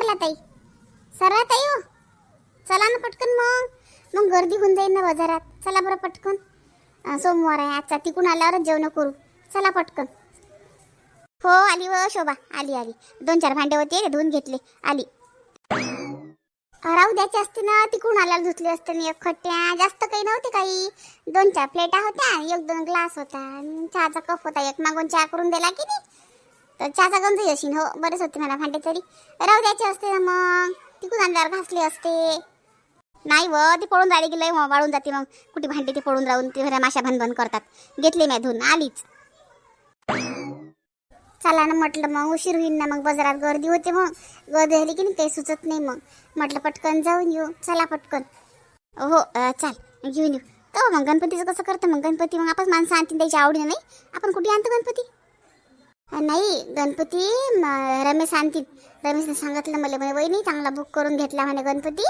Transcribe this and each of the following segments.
सरला ताई. सरला ताई हो. चला ना पटकन मग. मग गर्दी होऊन जाईल ना बाजारात. चला बरं पटकन. सोमवार आहे आजचा. तिकून आल्यावरच जेवण करू. चला पटकन. हो आली व शोभा. आली आली. दोन चार भांडे होते धुवून घेतले. आली. राहू द्यायचे असते ना. तिकडून आल्यावर धुतले असते ना एक खट्ट्या. जास्त काही नव्हते काही. दोन चार प्लेटा होत्या एक दोन ग्लास होता. आणि चहाचा कप होता. एक मागून चहा करून दिला की नाही? तर चहाचा गंज येशील हो. बरेच होते मला भांडे तरी. राहू द्यायचे असते ना मग. तिकडून अंधार घासले असते. नाही व ती पळून जाळी गेलं मग वाळून जाते मग. कुठे भांडे ते पळून राहून ते घरा माशा भनभन करतात. घेतले मी धुवून आलीच. चला ना म्हटलं मग उशीर होईल ना मग बाजारात गर्दी होते मग. गर्दी झाली की नाही काही सुचत नाही मग. म्हटलं पटकन जाऊन येऊ. चला पटकन. हो चाल. घेऊन येऊ. तर मग गणपतीचं कसं करतं मग? गणपती मग आपण माणसं आणतील त्याची आवडी नाही? आपण कुठे आणतो गणपती? नाही गणपती रमेश आणतील. रमेशने सांगितलं मला म्हणे वहिनी चांगला बुक करून घेतला म्हणे गणपती.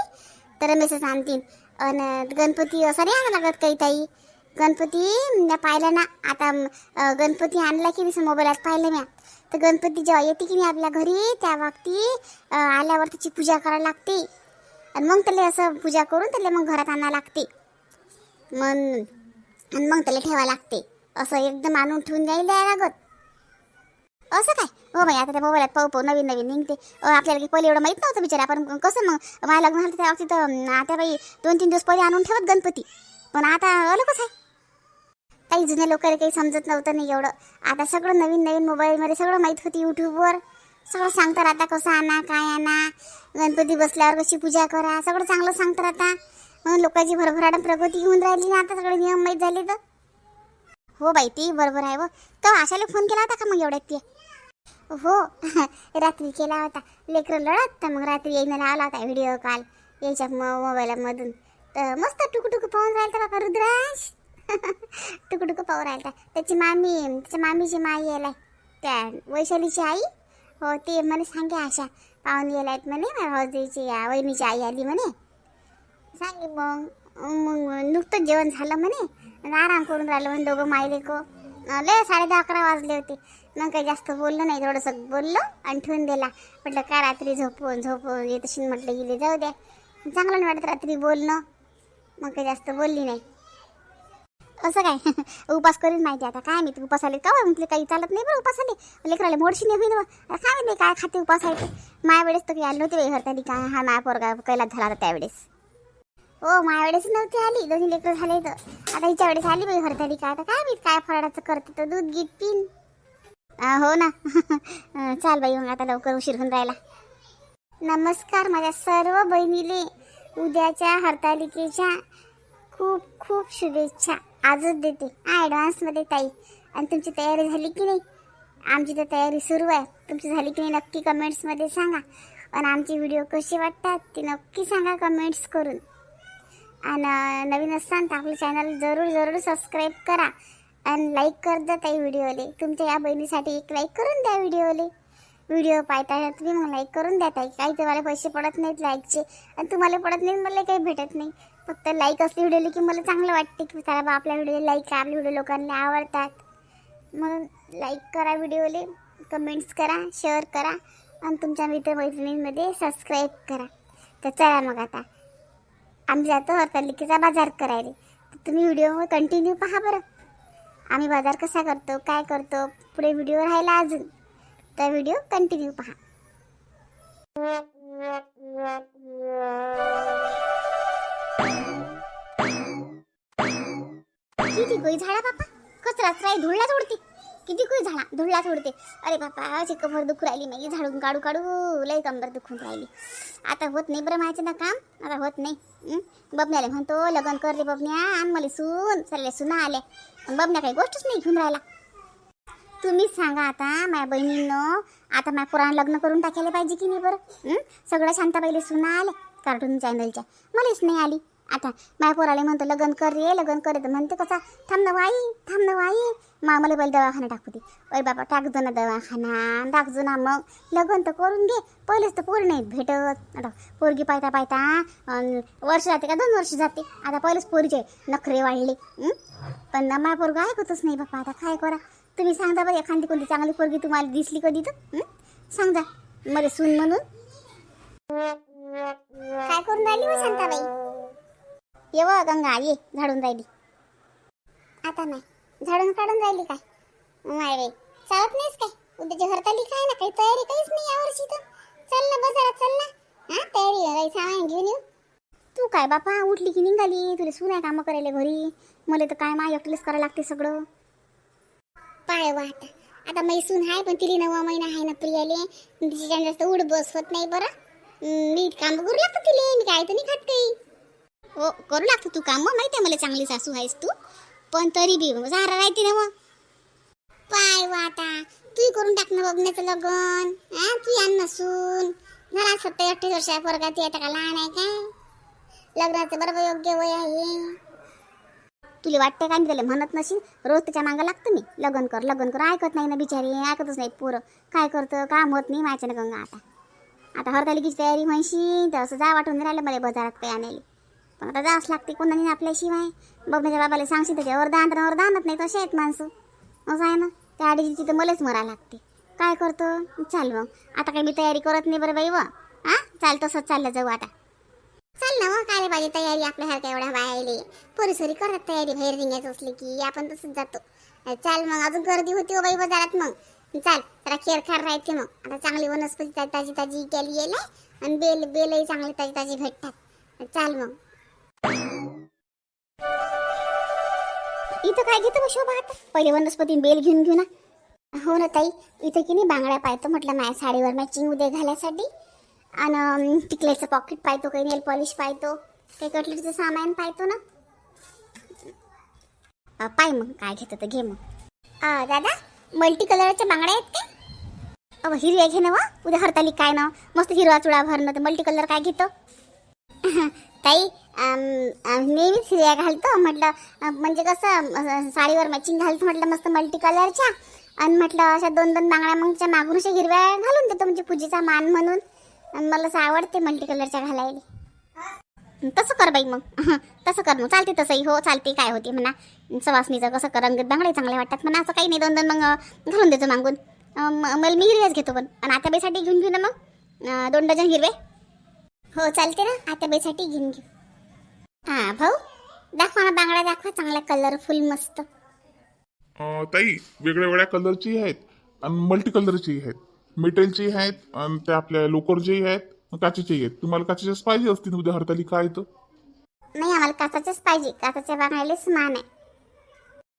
तर रमेशच आणतील. आणि गणपती असा नाही आणा लागत काही ताई. गणपती पाहिलं ना आता गणपती आणला की नाही मोबाईलात पाहिलं म्या. तर गणपती जेव्हा येते की नाही आपल्या घरी त्या बाबती आल्यावर त्याची पूजा करायला लागते. आणि मग त्याला असं पूजा करून त्याला मग घरात आणावं लागते. मग आणि मग त्याला ठेवावं लागते. असं एकदम आणून ठेवून द्यायला लागत. असं काय? हो बाई आता त्या मोबाईलात पाहू पाहू नवीन नवीन निघते. आपल्याला पहिले एवढं माहीत नव्हतं बिचारा. आपण कसं मग? मला लग्न झालं त्या तिथं आता बाई दोन तीन दिवस पहिले आणून ठेवत गणपती. पण आता अलगच आहे? काही जुन्या लोकांना काही समजत नव्हतं नाही एवढं. आता सगळं नवीन नवीन मोबाईलमध्ये सगळं माहीत होती यूट्यूबवर. सगळं सांगतात आता कसं आणा काय आणा. गणपती बसल्यावर कशी पूजा करा. सगळं चांगलं सांगतात आता. म्हणून लोकांची भरभराट प्रगती होऊन राहिली ना आता. सगळे नियम माहीत झाले तर. हो बाई ती बरोबर आहे व. तर आशाला फोन केला होता का मग एवढ्यात ती? हो रात्री केला होता. लेकरं लढत तर मग रात्री येईन आला होता व्हिडिओ कॉल याच्या मोबाईलमधून तर मस्त टुकटुक पाहून राहिलता बाबा रुद्राज टुकटुक पाहून राहिलता. त्याची मामी त्याच्या मामीची माई यायला त्या वैशालीची आई. हो ते म्हणे सांगे आशा. पाहून गेलायत म्हणे भाऊजीची वहिनीची आई आली म्हणे. सांगे मग. मग नुकतंच जेवण झालं म्हणे. आणि आराम करून राहिलं म्हणे दोघं माईले को लय साडे दहा अकरा वाजले होते. मग काही जास्त बोललो नाही थोडंसं बोललो आणि ठेवून दिला. म्हटलं काय रात्री झोपून झोपून येत असेल म्हटलं गेले जाऊ द्या. चांगलं नाही वाटत रात्री बोलणं. मग काही जास्त बोलली नाही. असं काय? उपास करीन माहिती आता. काय मी उपास आले का म्हटले म्हटलं काही चालत नाही बरं उपास आले. लेकराले मोडशी नाही होईल काय नाही काय खाते उपास आहे माया वेळेस तर काही आले नव्हते हरताली काय हा माया पोरगा कैलात झाला होता त्यावेळेस. हो माझ्यावेळेस नव्हती आली. दोन्ही लेकरं झाले तर. आता हिच्या वेळेस आली बाई हरताली काय? आता काय मी काय फराडाचं करते तर. दूध गीत पिन. हो ना. चाल बाई मग आता लवकर उशीर होऊन राहिला. नमस्कार माझ्या सर्व बहिणीले. उद्याच्या हरतालिकेच्या खूप खूप शुभेच्छा. आजच देते. ॲडव्हान्समध्ये ताई. आणि तुमची तयारी झाली की नाही? आमची तर तयारी सुरू आहे. तुमची झाली की नाही नक्की कमेंट्समध्ये सांगा. आणि आमचे व्हिडिओ कसे वाटतात ते नक्की सांगा कमेंट्स करून. आणि नवीन असताना तर आपलं चॅनल जरूर जरूर सबस्क्राईब करा. आणि लाईक कर द्या त्या व्हिडिओले तुमच्या या बहिणीसाठी एक लाईक करून द्या व्हिडिओले व्हिडिओ पाहता तुम्ही मग लाईक करून द्या ताई. काही तुम्हाला पैसे पडत नाहीत लाईकचे आणि तुम्हाला पडत नाही मला काही भेटत नाही. फक्त लाईक असली व्हिडिओले की मला चांगलं वाटते की त्याला बा आपल्या व्हिडिओ लाईक आपले व्हिडिओ लोकांना आवडतात. म्हणून लाईक करा व्हिडिओले कमेंट्स करा शेअर करा. आणि तुमच्या मित्रमैत्रिणींमध्ये सबस्क्राईब करा. तर चला मग आता. आम्ही जातो हरतालिकेचा बाजार करायला. तर तुम्ही व्हिडिओ कंटिन्यू पहा बरं. आम्ही बाजार कसा करतो काय करतो पुढे व्हिडिओ राहिला अजून. तर व्हिडिओ कंटिन्यू पहा. किती कोई झाडा बापा. कचराच राही धुळलाच उडते. किती खुश झाला. धुळला सोडते. अरे बापा अशी कमर दुखू राहिली नाही. झाडून काढू काढू लय कंबर दुखून राहिली. आता होत नाही बरं माझ्या ना काम? आता होत नाही. बबण्याला म्हणतो लग्न कर रे बबन्या आण मला सून. सरले सुना आल्या. पण बबन्या काही गोष्टच नाही घेऊन राहिला. तुम्हीच सांगा आता माझ्या बहिणीनं आता माझ्या पुराण लग्न करून टाकायला पाहिजे की नाही बरं? सगळं सगळं शांताबाईला सुना आल्या कार्टून चॅनलच्या मलाच नाही आली. आता माझ्या पोराला म्हणतो लग्न कर रे लग्न कर तर म्हणते कसा थांब ना वाई थांब ना वाई मा मला पहिले दवाखाना टाकू दे. अरे बाबा टाकजो ना दवाखाना टाकजो ना मग. लग्न तर करून घे पहिलेच तर पोर नाहीत भेटत. आता पोरगी पाहता पाहता वर्ष जाते का दोन वर्ष जाते. आता पहिलेच पोरीचे नखरे वाढले पण ना माझ्या पोरगा ऐकतच नाही बाप्पा आता काय करा? तुम्ही सांगता बरं एखादी कोणती चांगली पोरगी तुम्हाला दिसली कधी तर सांगा मला सून म्हणून. काय करून राहिली हो शांताबाई? ये गंगा ये झाडून राहिली. आता नाही. झाडून काढून राहिली काय? माय रे. चालत नाहीस काय? उद्याची हरताली काय ना काही तयारी काहीच नाही यावर्षी तर. चल ना बाजारात चल ना. हा तयारी काही सामान घेऊन येऊ. तू काय बापा उठली की निघाली? तुला सुन आहे कामं करायला घरी. मला तर काय माय एकटीलाच करायला लागते सगळं. पाय वा आता आता मैसून आहे पण तिला नवा महिना आहे ना प्रियाले. तिच्या जास्त उड बस होत नाही बरं. नीट काम करू लागतं तिले. मी काय तर नाही खात काही. हो करू लागतो तू काम माहिती आहे मला चांगली सासू आहेस तू. पण तरी बी झारा राहते ना मग. पाय वा आता तू करून टाक ना बघण्याचं लग्न हा? तू आण नसून. मला सत्तर अठ्ठावीस वर्षा पोरगा ती आता का लहान आहे काय? लग्नाचं बरोबर योग्य वय आहे. तुला वाटतं का मी त्याला म्हणत नशील रोज त्याच्या मागं लागतं मी. लग्न कर लग्न कर. ऐकत नाही ना बिचारी ऐकतच नाही पोरं. काय करतं? काम होत नाही माझ्या गंगा आता. आता हरतालिकीची तयारी म्हणशी तर असं जा वाटून राहिलं मला बाजारात काही आणायला पण आता जावंच लागते कोणाने आपल्याशिवाय. बघण्याच्या बाबाला सांगशील त्याच्या वरदान तर वरदानत नाही तसे आहेत माणसं. असं आहे ना त्या अडीची तर मलाच मरा लागते. काय करतो? चाल मग. आता काही मी तयारी करत नाही बरं बाई व. हा? चाल तसंच चाललं जाऊ आता. चाल ना मग काय पाहिजे तयारी आपल्यासारख्या एवढ्या बायाले. पोरीसोरी करत तयारी बाहेर निघायचं असले की आपण तसंच जातो. चाल मग अजून गर्दी होती हो बाई बाजारात मग. चाल जरा खेळखार राहते मग. आता चांगली वनस्पती ताजी ताजी गेली येईल आणि बेल बेलही चांगली ताजी ताजी भेटतात. चाल मग. इथं काय घेतो शोभा आता? पहिले वनस्पती बेल घेऊन घेऊ ना. हो ना ताई इथं की नाही बांगड्या पाहतो म्हटलं माझ्या साडीवर मॅचिंग उद्या घालायसाठी. आणि टिकल्याचं पॉकेट पाहतो काही नेल पॉलिश पाहतो काही कटलेटचं सामान पाहतो ना. पाय मग काय घेतं तर घे मग. दादा मल्टी कलरच्या बांगड्या आहेत का अहो हिरव्या घे ना वा उद्या हरताली काय ना. मस्त हिरवा चुडा भरणं तर मल्टी कलर काय घेतो? ताई नेहमीच हिरव्या घालतो. म्हटलं म्हणजे कसं साडीवर मॅचिंग घालतो म्हटलं मस्त मल्टी कलरच्या आणि म्हटलं अशा दोन दोन बांगड्या मग मागून अशा हिरव्या घालून देतो म्हणजे पूजेचा मान म्हणून. आणि मला असं आवडते मल्टी कलरच्या घालायला. तसं कर बाई मग. तसं कर मग. चालते तसंही. हो चालते. काय होते म्हणा. सवासणीचं कसं कर रंगीत बांगडे चांगले वाटतात म्हणा. असं काही नाही. दोन दोन मग घालून देतो मागून. मला मी हिरव्याच घेतो पण. आणि बेसाठी घेऊन घेऊ ना मग. दोन डझन हिरवे. हो चालते ना. आत्याबाईसाठी घेऊन घेऊ. हां भाऊ दाखवा ना बांगड्या दाखवा. चांगला कलरफुल मस्त. अं, ताई वेगळ्या वेगळ्या कलरची आहेत आणि मल्टी कलरची आहेत. मेटलची आहेत आणि त्या आपल्या लोकरची आहेत. आणि काचेची आहेत. तुम्हाला काचेच्याच पाहिजे असतील उद्या हरताली काय तर? नाही आम्हाला काचाच्याच पाहिजे. काचाच्या बांगड्यालाच मान आहे.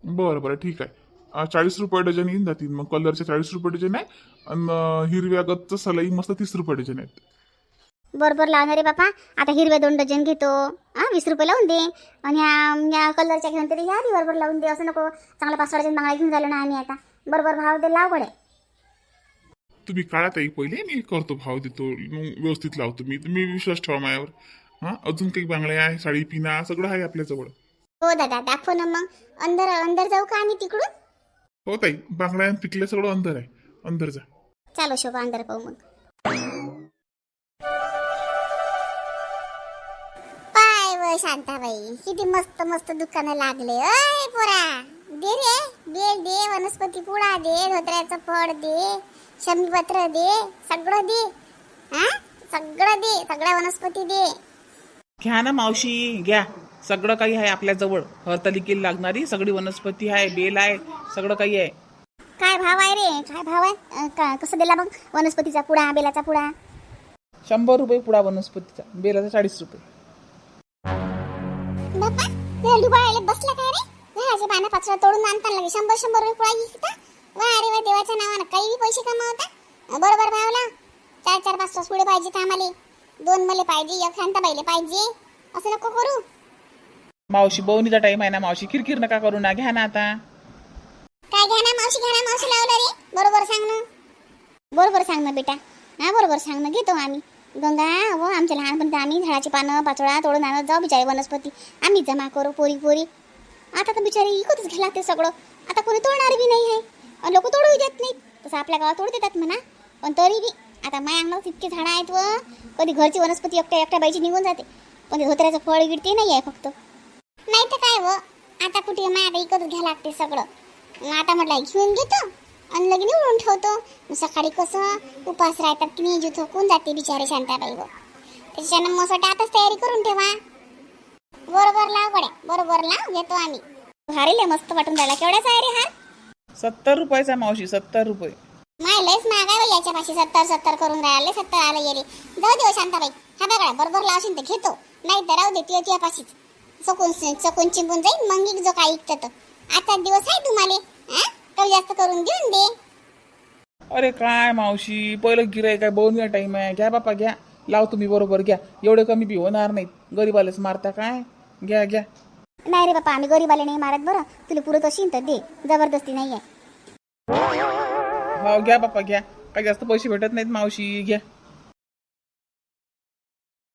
बरं बरं ठीक आहे. अं, चाळीस रुपये डझन येऊन जातील. मग कलरचे चाळीस रुपये डझन आहे. आणि अं, हिरव्या गच्च सलाई मस्त तीस रुपये डझन आहेत. बरोबर लावणार रे बापा. आता हिरवे दोन डझन घेतो. हा वीस रुपये लावून दे. आणि ह्या या कलरच्या घेऊन तरी ह्या बरोबर लावून दे. असं नको चांगला पाच डझन बांगड्या घेऊन झालो ना आम्ही आता. बरोबर भाव दे लाव गड्या तुम्ही काढा ताई पहिले मी करतो भाव देतो. मग व्यवस्थित लावतो मी. तुम्ही विश्वास ठेवा माझ्यावर. हां अजून काही बांगड्या आहे साडी पिना सगळं आहे आपल्याजवळ. हो दादा दाखव ना मग. अंदर अंदर जाऊ का आम्ही तिकडून? हो ताई बांगड्या पिकल्या सगळं अंदर आहे. अंदर जा. चालो शोभा अंदर पाहू मग. व शांताबाई. किती मस्त मस्त दुकानं लागले. अय पोरा. दे रे. दे दे वनस्पती पुडा दे धोत्र्याचं फळ दे शमीपत्र दे सगळं दे. हा? सगळं दे. सगळ्या वनस्पती दे. घ्या ना मावशी घ्या. सगळं काही आहे आपल्याजवळ हरतालिकेला लागणारी सगळी वनस्पती आहे बेल आहे सगळं काही आहे. काय भाव आहे रे? काय भाव आहे? अं, का कसं दिला मग? वनस्पतीचा पुडा बेलाचा पुडा शंभर रुपये पुडा वनस्पतीचा. बेलाचा चाळीस रुपये. डुबाळाले बसला काय रे? झाडाचे पानं पाचरा तोडून आणताना लगे शंभर शंभर रुपये पुळा घेता वा अरे वा देवाच्या नावानं काही बी पैसे कमावता. बरोबर भावला. चार चार पाच पाच पुढे पाहिजे आम्हाला दोन मले पाहिजे एक शांताबाईले पाहिजे. असं नको करू. मावशी बवणीचा टाइम आहे ना मावशी. किरकिर नका करू ना. घ्या ना आता. काय घ्या ना मावशी घ्या ना मावशी लावलं रे. बरोबर सांग ना. बरोबर सांग ना बेटा. हा बरोबर सांग ना. घेतो आम्ही. गंगा व आमच्या लहानपणी आम्ही झाडाची पानं पाचोळा तोडून आणत जाऊ बिचारी वनस्पती. आम्ही जमा करू पोरी पोरी. आता तर बिचारी इकतच घ्यायला लागते सगळं. आता कोणी तोडणार बी नाही आहे. लोक तोडू देत नाही तसं आपल्या गावात तोड देतात म्हणा. पण तरी बी आता माय अंगणात इतके झाडं आहेत व कधी घरची वनस्पती एकट्या एकट्या बाईची निघून जाते. पण ते धोत्र्याचं फळ गिड ते नाही आहे फक्त. नाही तर काय व आता कुठे माय आता इकतच घ्यायला लागते सगळं. मग आता म्हटलं घेऊन घेतो. आणि लगे निवडून ठेवतो. मग सकाळी कसं? उपास राहतात की नाही थकून जाते बिचारे शांताबाई व त्याच्यानं मोसाठी आताच तयारी करून ठेवा. बरोबर लाव गड्या बरोबर लाव घेतो आम्ही. हारीले मस्त वाटून राहिला. केवढ्याचा आहे रे हार सत्तर रुपयाचा मावशी सत्तर रुपये. माय लयच बाई याच्या पाशी सत्तर सत्तर करून राहिले सत्तर आले गेले. जाऊ दे हो शांताबाई. हा बघा बरोबर लावशील तर घेतो. नाही तर राहू दे तुझ्या तुझ्या पाशीच. चकून चकून चिंपून जाईल मग एक जो काय ऐकतं आजचा दिवस आहे तुम्हाला हा? कमी जास्त करून देऊन दे. अरे काय मावशी पहिलं गिराय काय बोन टाईम आहे. घ्या बापा घ्या. लाव तुम्ही बरोबर घ्या. एवढे कमी बी होणार नाहीत. गरीबालाच मारता काय? घ्या घ्या. नाही रे बापा आम्ही गरीबाले नाही मारत बरं. तुला पुरत असेल तर दे. जबरदस्ती नाही आहे हो घ्या बापा घ्या. काही जास्त पैसे भेटत नाहीत मावशी घ्या.